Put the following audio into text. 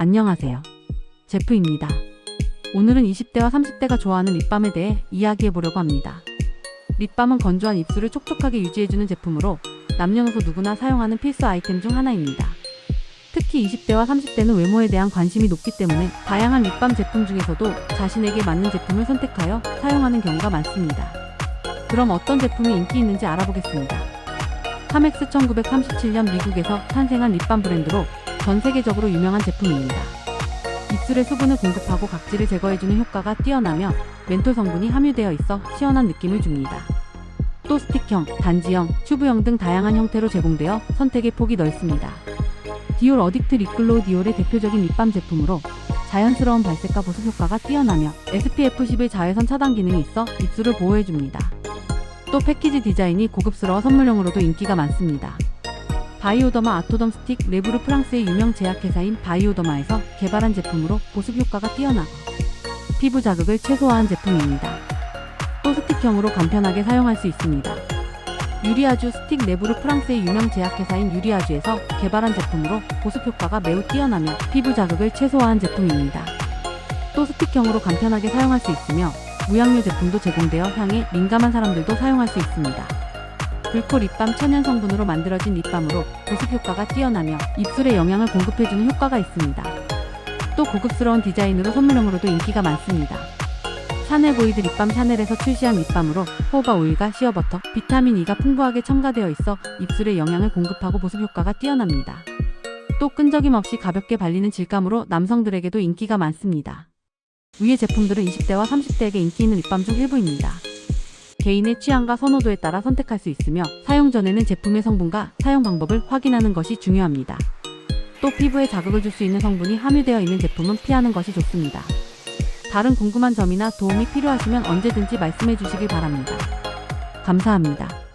안녕하세요. 제프입니다. 오늘은 20대와 30대가 좋아하는 립밤에 대해 이야기해 보려고 합니다. 립밤은 건조한 입술을 촉촉하게 유지해주는 제품으로 남녀노소 누구나 사용하는 필수 아이템 중 하나입니다. 특히 20대와 30대는 외모에 대한 관심이 높기 때문에 다양한 립밤 제품 중에서도 자신에게 맞는 제품을 선택하여 사용하는 경우가 많습니다. 그럼 어떤 제품이 인기 있는지 알아보겠습니다. 카맥스 1937년 미국에서 탄생한 립밤 브랜드로 전 세계적으로 유명한 제품입니다. 입술에 수분을 공급하고 각질을 제거해주는 효과가 뛰어나며 멘톨 성분이 함유되어 있어 시원한 느낌을 줍니다. 또 스틱형, 단지형, 튜브형 등 다양한 형태로 제공되어 선택의 폭이 넓습니다. 디올 어딕트 립글로우 디올의 대표적인 립밤 제품으로 자연스러운 발색과 보습 효과가 뛰어나며 SPF10의 자외선 차단 기능이 있어 입술을 보호해줍니다. 또 패키지 디자인이 고급스러워 선물용으로도 인기가 많습니다. 바이오더마 아토덤 스틱 레브르 프랑스의 유명 제약회사인 바이오더마에서 개발한 제품으로 보습 효과가 뛰어나고 피부 자극을 최소화한 제품입니다. 또 스틱형으로 간편하게 사용할 수 있습니다. 유리아주 스틱 레브르 프랑스의 유명 제약회사인 유리아주에서 개발한 제품으로 보습 효과가 매우 뛰어나며 피부 자극을 최소화한 제품입니다. 또 스틱형으로 간편하게 사용할 수 있으며 무향료 제품도 제공되어 향에 민감한 사람들도 사용할 수 있습니다. 불코 립밤 천연 성분으로 만들어진 립밤으로 보습 효과가 뛰어나며 입술에 영양을 공급해주는 효과가 있습니다. 또 고급스러운 디자인으로 선물용으로도 인기가 많습니다. 샤넬 보이드 립밤 샤넬에서 출시한 립밤으로 호바 오일과 시어버터, 비타민 E가 풍부하게 첨가되어 있어 입술에 영양을 공급하고 보습 효과가 뛰어납니다. 또 끈적임 없이 가볍게 발리는 질감으로 남성들에게도 인기가 많습니다. 위의 제품들은 20대와 30대에게 인기 있는 립밤 중 일부입니다. 개인의 취향과 선호도에 따라 선택할 수 있으며 사용 전에는 제품의 성분과 사용 방법을 확인하는 것이 중요합니다. 또 피부에 자극을 줄 수 있는 성분이 함유되어 있는 제품은 피하는 것이 좋습니다. 다른 궁금한 점이나 도움이 필요하시면 언제든지 말씀해 주시길 바랍니다. 감사합니다.